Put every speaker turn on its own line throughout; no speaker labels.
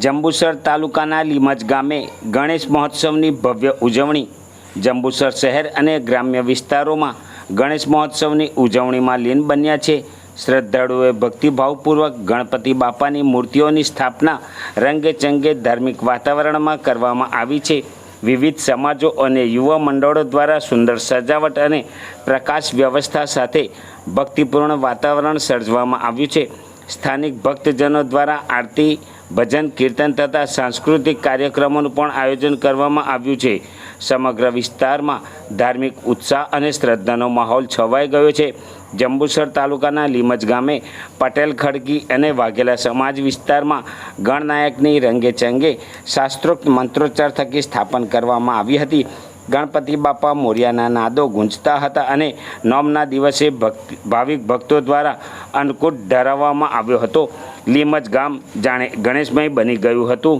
જંબુસર તાલુકાના લીમજ ગામે ગણેશ મહોત્સવની ભવ્ય ઉજવણી. જંબુસર શહેર અને ગ્રામ્ય વિસ્તારોમાં ગણેશ મહોત્સવની ઉજવણીમાં લીન બન્યા છે. શ્રદ્ધાળુઓએ ભક્તિભાવપૂર્વક ગણપતિ બાપાની મૂર્તિઓની સ્થાપના રંગેચંગે ધાર્મિક વાતાવરણમાં કરવામાં આવી છે. વિવિધ સમાજો અને યુવા મંડળો દ્વારા સુંદર સજાવટ અને પ્રકાશ વ્યવસ્થા સાથે ભક્તિપૂર્ણ વાતાવરણ સર્જવામાં આવ્યું છે. સ્થાનિક ભક્તજનો દ્વારા આરતી ભજન, કીર્તન તથા સાંસ્કૃતિક કાર્યક્રમોનું પણ આયોજન કરવામાં આવ્યું છે. સમગ્ર વિસ્તારમાં ધાર્મિક ઉત્સાહ અને શ્રદ્ધાનો માહોલ છવાઈ ગયો છે. જંબુસર તાલુકાના લીમજ ગામે પટેલ ખડકી અને વાઘેલા સમાજ વિસ્તારમાં ગણનાયકની રંગે ચંગે શાસ્ત્રોક્ત મંત્રોચ્ચાર થકી સ્થાપન કરવામાં આવી હતી. ગણપતિ બાપા મોર્યાના નાદો ગુંજતા હતા અને નોમના દિવસે ભક્તિ ભાવિક ભક્તો દ્વારા અન્નકૂટ ધરાવવામાં આવ્યો હતો. લીમજ ગામ જાણે ગણેશભાઈ બની ગયું હતું.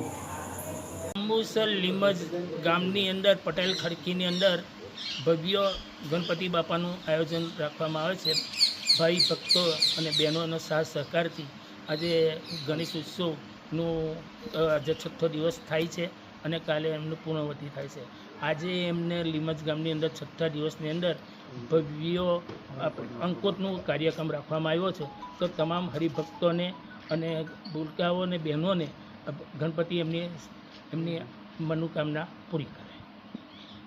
અંબુસર લીમજ ગામની અંદર, પટેલ ખડકીની અંદર ભવ્ય ગણપતિ બાપાનું આયોજન રાખવામાં આવે છે. ભાઈ, ભક્તો અને બહેનોનો સાથ સહકારથી આજે ગણેશ ઉત્સવનું આજે છઠ્ઠો દિવસ થાય છે અને કાલે એમનું પૂર્ણવતી થાય છે. આજે એમને લીમજ ગામની અંદર, છઠ્ઠા દિવસની અંદર ભવ્ય અંકોતનું કાર્યક્રમ રાખવામાં આવ્યો છે. તો તમામ હરિભક્તોને અને ભૂલકાઓ અને બહેનોને ગણપતિ એમની એમની મનોકામના પૂરી કરે.